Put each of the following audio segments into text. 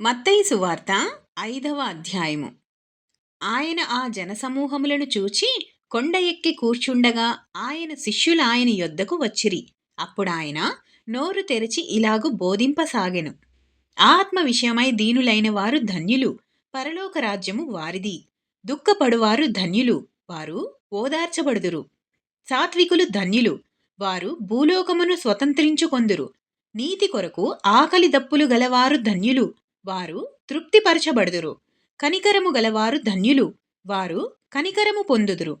మత్తయి సువార్త ఐదవ అధ్యాయము. ఆయన ఆ జనసమూహములను చూచి కొండ ఎక్కి కూర్చుండగా ఆయన శిష్యులు ఆయన యొద్దకు వచ్చిరి. అప్పుడాయన నోరు తెరిచి ఇలాగు బోధింపసాగెను. ఆత్మ విషయమై దీనులైన వారు ధన్యులు పరలోక రాజ్యము వారిది. దుఃఖపడువారు ధన్యులు వారు ఓదార్చబడుదురు. సాత్వికులు ధన్యులు వారు భూలోకమును స్వతంత్రించుకొందురు. నీతి కొరకు ఆకలి దప్పులు గలవారు ధన్యులు వారు తృప్తిపరచబడుదురు. కనికరము గలవారు ధన్యులు వారు కనికరము పొందుదురు.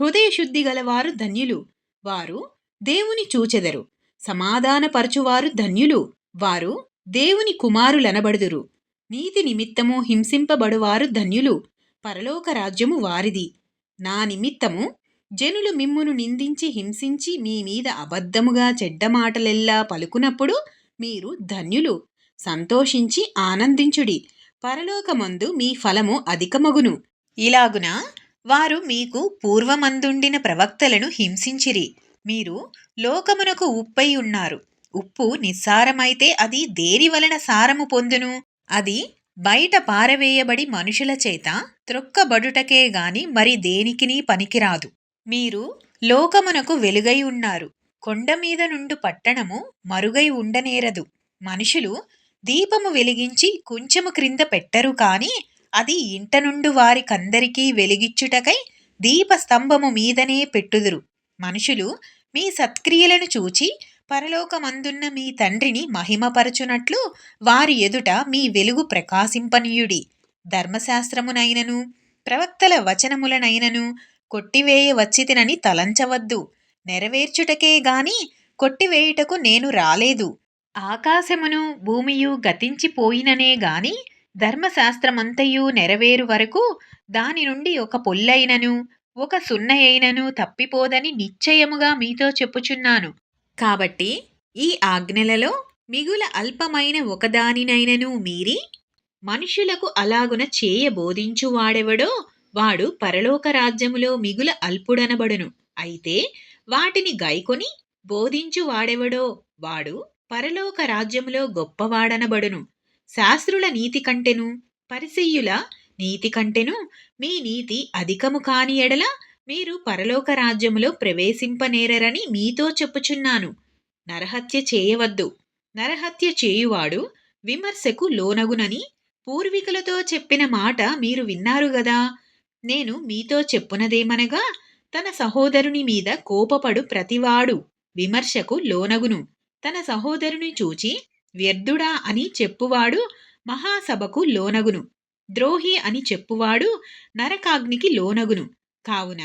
హృదయ శుద్ధి గలవారు ధన్యులు వారు దేవుని చూచెదరు. సమాధానపరచువారు ధన్యులు వారు దేవుని కుమారులనబడుదురు. నీతి నిమిత్తము హింసింపబడువారు ధన్యులు పరలోక రాజ్యము వారిది. నా నిమిత్తము జనులు మిమ్మును నిందించి హింసించి మీ మీద అబద్ధముగా చెడ్డ మాటలెల్లా పలుకునప్పుడు మీరు ధన్యులు సంతోషించి ఆనందించుడి. పరలోకమందు మీ ఫలము అధికమగును. ఇలాగున వారు మీకు పూర్వమందుండిన ప్రవక్తలను హింసించిరి. మీరు లోకమునకు ఉప్పై ఉన్నారు. ఉప్పు నిస్సారమైతే అది దేని వలన సారము పొందును? అది బయట పారవేయబడి మనుషుల చేత త్రొక్కబడుటకే గాని మరి దేనికినీ పనికిరాదు. మీరు లోకమునకు వెలుగై ఉన్నారు. కొండ మీద నుండు పట్టణము మరుగై ఉండనేరదు. మనుషులు దీపము వెలిగించి కొంచెము క్రింద పెట్టరు కాని అది ఇంట నుండు వారికందరికీ వెలిగిచ్చుటకై దీపస్తంభము మీదనే పెట్టుదురు. మనుషులు మీ సత్క్రియలను చూచి పరలోకమందున్న మీ తండ్రిని మహిమపరచునట్లు వారి ఎదుట మీ వెలుగు ప్రకాశింపనీయుడి. ధర్మశాస్త్రమునైనను ప్రవక్తల వచనములనైనను కొట్టివేయ వచ్చితినని తలంచవద్దు. నెరవేర్చుటకే గాని కొట్టివేయుటకు నేను రాలేదు. ఆకాశమును భూమియు గతించిపోయిననే గాని ధర్మశాస్త్రమంతయు నెరవేరు వరకు దాని నుండి ఒక పొల్లైనను ఒక సున్నయైనను తప్పిపోదని నిశ్చయముగా మీతో చెప్పుచున్నాను. కాబట్టి ఈ ఆజ్ఞలలో మిగుల అల్పమైన ఒకదానినైనను మీరి మనుషులకు అలాగున చేయబోధించు వాడెవడో వాడు పరలోక రాజ్యములో మిగుల అల్పుడనబడును. అయితే వాటిని గైకొని బోధించు వాడెవడో వాడు పరలోక రాజ్యములో గొప్పవాడనబడును. శాస్త్రుల నీతి కంటెను? పరిసయ్యుల నీతి కంటెను? మీ నీతి అధికము కాని ఎడల మీరు పరలోక రాజ్యములో ప్రవేశింపనేరరని మీతో చెప్పుచున్నాను. నరహత్య చేయవద్దు. నరహత్య చేయువాడు విమర్శకు లోనగునని పూర్వీకులతో చెప్పిన మాట మీరు విన్నారు గదా? నేను మీతో చెప్పునదేమనగా తన సహోదరుని మీద కోపపడు ప్రతివాడు విమర్శకు లోనగును. తన సహోదరుని చూచి వ్యర్థుడా అని చెప్పువాడు మహాసభకు లోనగును. ద్రోహి అని చెప్పువాడు నరకాగ్నికి లోనగును. కావున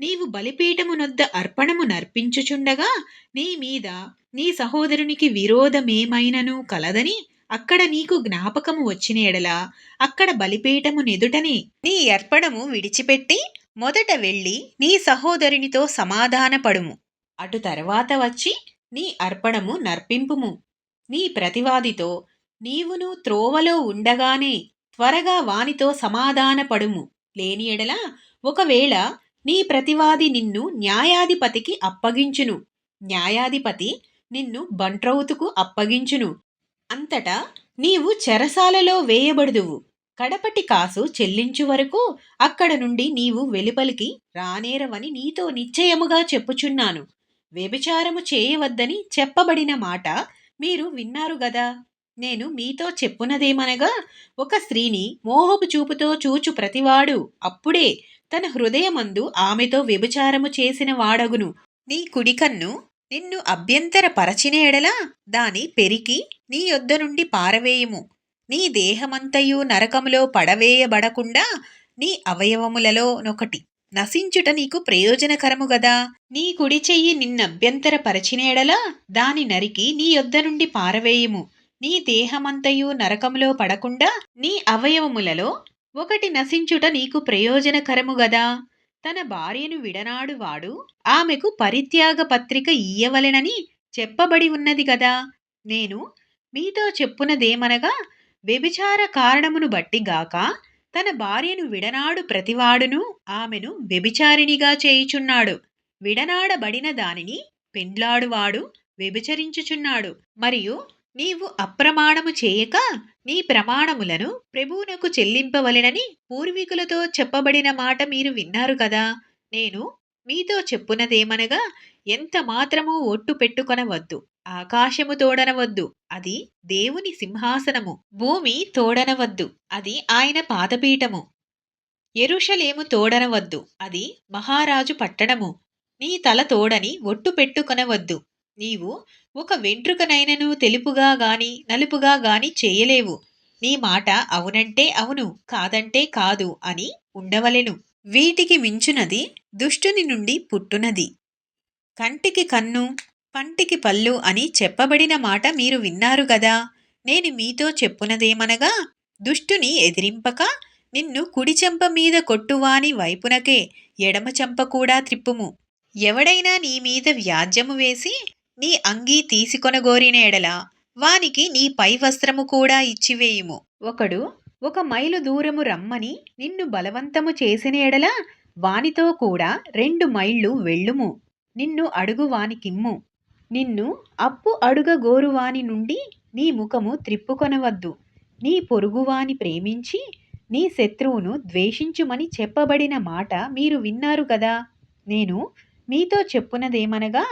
నీవు బలిపీఠమునొద్ద అర్పణము నర్పించుచుండగా నీ మీద నీ సహోదరునికి విరోధమేమైనను కలదని అక్కడ నీకు జ్ఞాపకము వచ్చిన ఎడల అక్కడ బలిపీఠము నెదుటనే నీ అర్పణము విడిచిపెట్టి మొదట వెళ్ళి నీ సహోదరునితో సమాధానపడుము. అటు తర్వాత వచ్చి నీ అర్పణము నర్పింపుము. నీ ప్రతివాదితో నీవును త్రోవలో ఉండగానే త్వరగా వానితో సమాధానపడుము. లేని ఎడల ఒకవేళ నీ ప్రతివాది నిన్ను న్యాయాధిపతికి అప్పగించును. న్యాయాధిపతి నిన్ను బంట్రౌతుకు అప్పగించును. అంతటా నీవు చెరసాలలో వేయబడుదువు. కడపటి కాసు చెల్లించు వరకు అక్కడ నుండి నీవు వెలుపలికి రానేరవని నీతో నిశ్చయముగా చెప్పుచున్నాను. వ్యభిచారము చేయవద్దని చెప్పబడిన మాట మీరు విన్నారు గదా. నేను మీతో చెప్పునదేమనగా ఒక స్త్రీని మోహపు చూపుతో చూచు ప్రతివాడు అప్పుడే తన హృదయమందు ఆమెతో వ్యభిచారము చేసిన వాడగును. నీ కుడికన్ను నిన్ను అభ్యంతర పరచినేడలా ఎడల దాని పెరికి నీ యొద్ద నుండి పారవేయుము. నీ దేహమంతయు నరకములో పడవేయబడకుండా నీ అవయవములలో నొకటి. నశించుట నీకు ప్రయోజనకరము గదా? నీ కుడి చెయ్యి నిన్నభ్యంతర పరిచినేడలా దాని నరికి నీ యొద్ద నుండి పారవేయుము. నీ దేహమంతయు నరకములో పడకుండా నీ అవయవములలో ఒకటి నశించుట నీకు ప్రయోజనకరము గదా? తన భార్యను విడనాడు వాడు ఆమెకు పరిత్యాగ పత్రిక ఇయ్యవలెనని చెప్పబడి ఉన్నది గదా? నేను మీతో చెప్పునదేమనగా వ్యభిచార కారణమును బట్టి గాక తన భార్యను విడనాడు ప్రతివాడును ఆమెను వ్యభిచారిణిగా చేయుచున్నాడు. విడనాడబడిన దానిని పెండ్లాడువాడు వ్యభిచరించుచున్నాడు. మరియు నీవు అప్రమాణము చేయక నీ ప్రమాణములను ప్రభువునకు చెల్లింపవలెనని పూర్వీకులతో చెప్పబడిన మాట మీరు విన్నారు కదా. నేను మీతో చెప్పునదేమనగా ఎంత మాత్రమూ ఒట్టు పెట్టుకొనవద్దు. ఆకాశము తోడనవద్దు. అది దేవుని సింహాసనము. భూమి తోడనవద్దు. అది ఆయన పాదపీఠము. ఎరుషలేము తోడనవద్దు. అది మహారాజు పట్టణము. నీ తల తోడని ఒట్టు పెట్టుకొనవద్దు. నీవు ఒక వెంట్రుకనైనను తెలుపుగా గాని నలుపుగా గాని చేయలేవు. నీ మాట అవునంటే అవును కాదంటే కాదు అని ఉండవలెను. వీటికి మించునది దుష్టుని నుండి పుట్టునది. కంటికి కన్ను పంటికి పళ్ళు అని చెప్పబడిన మాట మీరు విన్నారు గదా. నేను మీతో చెప్పునదేమనగా దుష్టుని ఎదిరింపక నిన్ను కుడి చెంప మీద కొట్టువాని వైపునకే ఎడమ చెంప కూడా త్రిప్పుము. ఎవడైనా నీ మీద వ్యాజ్యము వేసి నీ అంగీ తీసుకొనగోరిన ఎడల వానికి నీ పై వస్త్రము కూడా ఇచ్చివేయుము. ఒకడు ఒక మైలు దూరము రమ్మని నిన్ను బలవంతము చేసిన ఎడల వానితో కూడా రెండు మైళ్ళు వెళ్ళుము. నిన్ను అడుగువాని కిమ్ము. నిన్ను అప్పు అడుగగోరువాని నుండి నీ ముఖము త్రిప్పుకొనవద్దు. నీ పొరుగువాని ప్రేమించి నీ శత్రువును ద్వేషించుమని చెప్పబడిన మాట మీరు విన్నారు కదా. నేను మీతో చెప్పునదేమనగా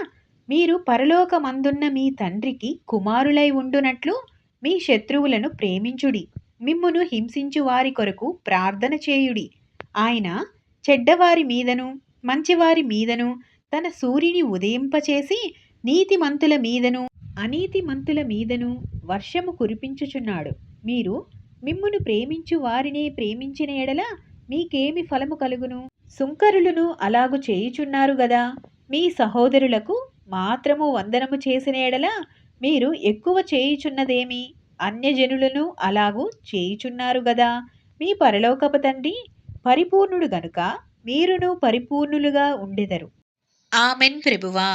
మీరు పరలోకమందున్న మీ తండ్రికి కుమారులై ఉండునట్లు మీ శత్రువులను ప్రేమించుడి. మిమ్మును హింసించు వారి కొరకు ప్రార్థన చేయుడి. ఆయన చెడ్డవారి మీదను మంచివారి మీదను తన సూర్యుని ఉదయింపచేసి నీతిమంతుల మీదను అనీతిమంతుల మీదను వర్షము కురిపించుచున్నాడు. మీరు మిమ్మును ప్రేమించు వారినే ప్రేమించిన ఎడల మీకేమి ఫలము కలుగును? సుంకరులను అలాగు చేయుచున్నారు గదా. మీ సహోదరులకు మాత్రము వందనము చేసిన ఎడల మీరు ఎక్కువ చేయుచున్నదేమి? అన్యజనులను అలాగూ చేయుచున్నారు గదా. మీ పరలోకపు తండ్రి పరిపూర్ణుడు గనుక మీరును పరిపూర్ణులుగా ఉండెదరు. ఆమెన్ ప్రభువా